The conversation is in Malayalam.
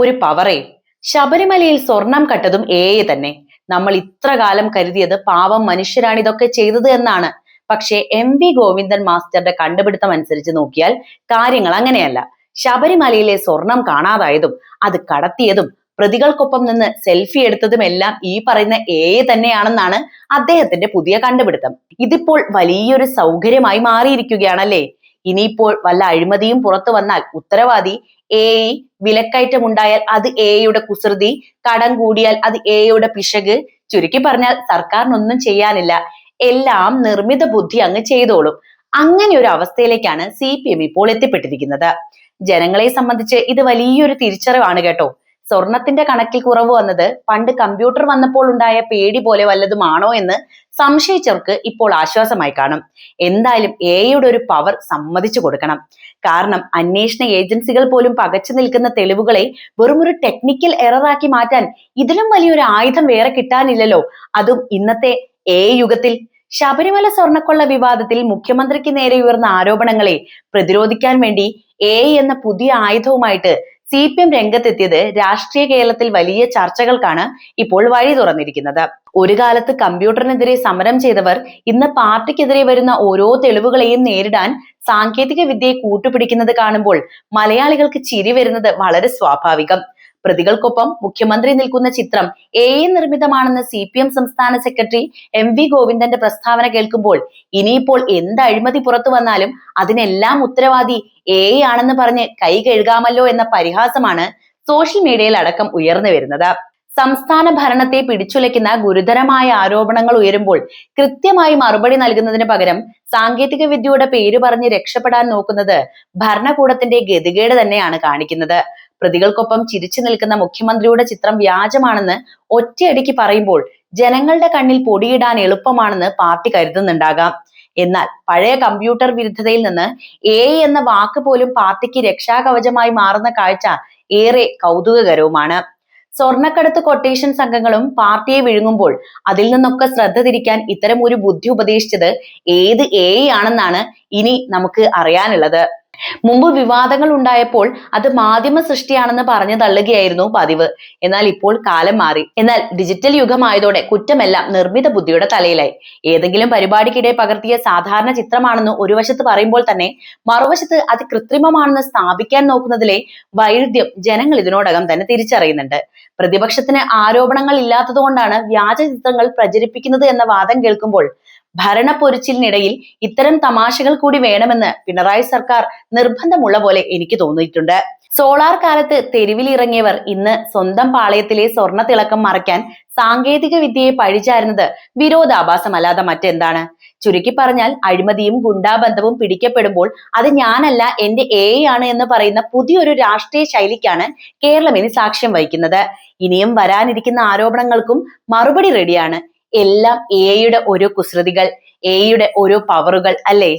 ഒരു പവറേ. ശബരിമലയിൽ സ്വർണം കട്ടതും എ തന്നെ. നമ്മൾ ഇത്ര കാലം കരുതിയത് പാവം മനുഷ്യരാണ് ഇതൊക്കെ ചെയ്തത് എന്നാണ്. പക്ഷേ എം വി ഗോവിന്ദൻ മാസ്റ്ററുടെ കണ്ടുപിടുത്തം അനുസരിച്ച് നോക്കിയാൽ കാര്യങ്ങൾ അങ്ങനെയല്ല. ശബരിമലയിലെ സ്വർണം കാണാതായതും അത് കടത്തിയതും പ്രതികൾക്കൊപ്പം നിന്ന് സെൽഫി എടുത്തതും എല്ലാം ഈ പറയുന്ന എ തന്നെയാണെന്നാണ് അദ്ദേഹത്തിന്റെ പുതിയ കണ്ടുപിടുത്തം. ഇതിപ്പോൾ വലിയൊരു സൗകര്യമായി മാറിയിരിക്കുകയാണല്ലേ? ഇനിയിപ്പോൾ വല്ല അഴിമതിയും പുറത്തു വന്നാൽ ഉത്തരവാദി എ വിലക്കയറ്റം ഉണ്ടായാൽ അത് എയുടെ കുസൃതി കടം കൂടിയാൽ അത് എയുടെ പിശക് ചുരുക്കി പറഞ്ഞാൽ സർക്കാരിനൊന്നും ചെയ്യാനില്ല. എല്ലാം നിർമ്മിത ബുദ്ധി അങ്ങ് ചെയ്തോളും. അങ്ങനെ ഒരു അവസ്ഥയിലേക്കാണ് സി പി എം ഇപ്പോൾ എത്തിപ്പെട്ടിരിക്കുന്നത്. ജനങ്ങളെ സംബന്ധിച്ച് ഇത് വലിയൊരു തിരിച്ചറിവാണ് കേട്ടോ. സ്വർണത്തിന്റെ കണക്കിൽ കുറവ് വന്നത് പണ്ട് കമ്പ്യൂട്ടർ വന്നപ്പോൾ ഉണ്ടായ പേടി പോലെ വല്ലതുമാണോ എന്ന് സംശയിച്ചവർക്ക് ഇപ്പോൾ ആശ്വാസമായി കാണും. എന്തായാലും എയുടെ ഒരു പവർ സമ്മതിച്ചു കൊടുക്കണം. കാരണം അന്വേഷണ ഏജൻസികൾ പോലും പകച്ചു നിൽക്കുന്ന തെളിവുകളെ വെറുമൊരു ടെക്നിക്കൽ എററാക്കി മാറ്റാൻ ഇതിലും വലിയൊരു ആയുധം വേറെ കിട്ടാനില്ലല്ലോ. അതും ഇന്നത്തെ എ യുഗത്തിൽ. ശബരിമല സ്വർണക്കൊള്ള വിവാദത്തിൽ മുഖ്യമന്ത്രിക്ക് നേരെ ഉയർന്ന ആരോപണങ്ങളെ പ്രതിരോധിക്കാൻ വേണ്ടി എ എന്ന പുതിയ ആയുധവുമായിട്ട് സി പി എം രംഗത്തെത്തിയത് രാഷ്ട്രീയ കേരളത്തിൽ വലിയ ചർച്ചകൾക്കാണ് ഇപ്പോൾ വഴി തുറന്നിരിക്കുന്നത്. ഒരു കാലത്ത് കമ്പ്യൂട്ടറിനെതിരെ സമരം ചെയ്തവർ ഇന്ന് പാർട്ടിക്കെതിരെ വരുന്ന ഓരോ തെളിവുകളെയും നേരിടാൻ സാങ്കേതിക വിദ്യയെ കൂട്ടുപിടിക്കുന്നത് കാണുമ്പോൾ മലയാളികൾക്ക് ചിരി വരുന്നത് വളരെ സ്വാഭാവികം. പ്രതികൾക്കൊപ്പം മുഖ്യമന്ത്രി നിൽക്കുന്ന ചിത്രം എ നിർമ്മിതമാണെന്ന് സി പി എം സംസ്ഥാന സെക്രട്ടറി എം വി ഗോവിന്ദന്റെ പ്രസ്താവന കേൾക്കുമ്പോൾ ഇനിയിപ്പോൾ എന്ത് അഴിമതി പുറത്തു വന്നാലും അതിനെല്ലാം ഉത്തരവാദി എ ആണെന്ന് പറഞ്ഞ് കൈ കഴുകാമല്ലോ എന്ന പരിഹാസമാണ് സോഷ്യൽ മീഡിയയിൽ അടക്കം ഉയർന്നു വരുന്നത്. സംസ്ഥാന ഭരണത്തെ പിടിച്ചുലയ്ക്കുന്ന ഗുരുതരമായ ആരോപണങ്ങൾ ഉയരുമ്പോൾ കൃത്യമായി മറുപടി നൽകുന്നതിന് പകരം സാങ്കേതിക വിദ്യയുടെ പേര് പറഞ്ഞ് രക്ഷപ്പെടാൻ നോക്കുന്നത് ഭരണകൂടത്തിന്റെ ഗതികേട് തന്നെയാണ് കാണിക്കുന്നത്. പ്രതികൾക്കൊപ്പം ചിരിച്ചു നിൽക്കുന്ന മുഖ്യമന്ത്രിയുടെ ചിത്രം വ്യാജമാണെന്ന് ഒറ്റയടിക്ക് പറയുമ്പോൾ ജനങ്ങളുടെ കണ്ണിൽ പൊടിയിടാൻ എളുപ്പമാണെന്ന് പാർട്ടി കരുതുന്നുണ്ടാകാം. എന്നാൽ പഴയ കമ്പ്യൂട്ടർ വിരുദ്ധതയിൽ നിന്ന് എ എന്ന വാക്ക് പോലും പാർട്ടിക്ക് രക്ഷാകവചമായി മാറുന്ന കാഴ്ച ഏറെ കൗതുകകരവുമാണ്. സ്വർണക്കടത്ത് കൊട്ടേഷൻ സംഘങ്ങളും പാർട്ടിയെ വിഴുങ്ങുമ്പോൾ അതിൽ നിന്നൊക്കെ ശ്രദ്ധ തിരിക്കാൻ ഇത്തരം ഒരു ബുദ്ധി ഉപദേശിച്ചത് ഏത് എ ആണെന്നാണ് ഇനി നമുക്ക് അറിയാനുള്ളത്. മുമ്പ് വിവാദങ്ങൾ ഉണ്ടായപ്പോൾ അത് മാധ്യമ സൃഷ്ടിയാണെന്ന് പറഞ്ഞു തള്ളുകയായിരുന്നു പതിവ്. എന്നാൽ ഇപ്പോൾ കാലം മാറി. എന്നാൽ ഡിജിറ്റൽ യുഗമായതോടെ കുറ്റമെല്ലാം നിർമ്മിത ബുദ്ധിയുടെ തലയിലായി. ഏതെങ്കിലും പരിപാടിക്കിടെ പകർത്തിയ സാധാരണ ചിത്രമാണെന്ന് ഒരു വശത്ത് പറയുമ്പോൾ തന്നെ മറുവശത്ത് അത് കൃത്രിമമാണെന്ന് സ്ഥാപിക്കാൻ നോക്കുന്നതിലെ വൈരുദ്ധ്യം ജനങ്ങൾ ഇതിനോടകം തന്നെ തിരിച്ചറിയുന്നുണ്ട്. പ്രതിപക്ഷത്തിന് ആരോപണങ്ങൾ ഇല്ലാത്തതുകൊണ്ടാണ് വ്യാജ ചിത്രങ്ങൾ പ്രചരിപ്പിക്കുന്നത് എന്ന വാദം കേൾക്കുമ്പോൾ ഭരണപ്പൊരിച്ചിലിനിടയിൽ ഇത്തരം തമാശകൾ കൂടി വേണമെന്ന് പിണറായി സർക്കാർ നിർബന്ധമുള്ള പോലെ എനിക്ക് തോന്നിയിട്ടുണ്ട്. സോളാർ കാലത്ത് തെരുവിലിറങ്ങിയവർ ഇന്ന് സ്വന്തം പാളയത്തിലെ സ്വർണ തിളക്കം മറയ്ക്കാൻ സാങ്കേതിക വിദ്യയെ പഴിചാരുന്നത് വിരോധാഭാസമല്ലാതെ മറ്റെന്താണ്? ചുരുക്കി പറഞ്ഞാൽ അഴിമതിയും ഗുണ്ടാബന്ധവും പിടിക്കപ്പെടുമ്പോൾ അത് ഞാനല്ല എന്റെ എ ആണ് എന്ന് പറയുന്ന പുതിയൊരു രാഷ്ട്രീയ ശൈലിക്കാണ് കേരളം ഇനി സാക്ഷ്യം വഹിക്കുന്നത്. ഇനിയും വരാനിരിക്കുന്ന ആരോപണങ്ങൾക്കും മറുപടി റെഡിയാണ്. എല്ലാം എയുടെ ഓരോ കുസൃതികൾ എയുടെ ഓരോ പവറുകൾ അല്ലേ?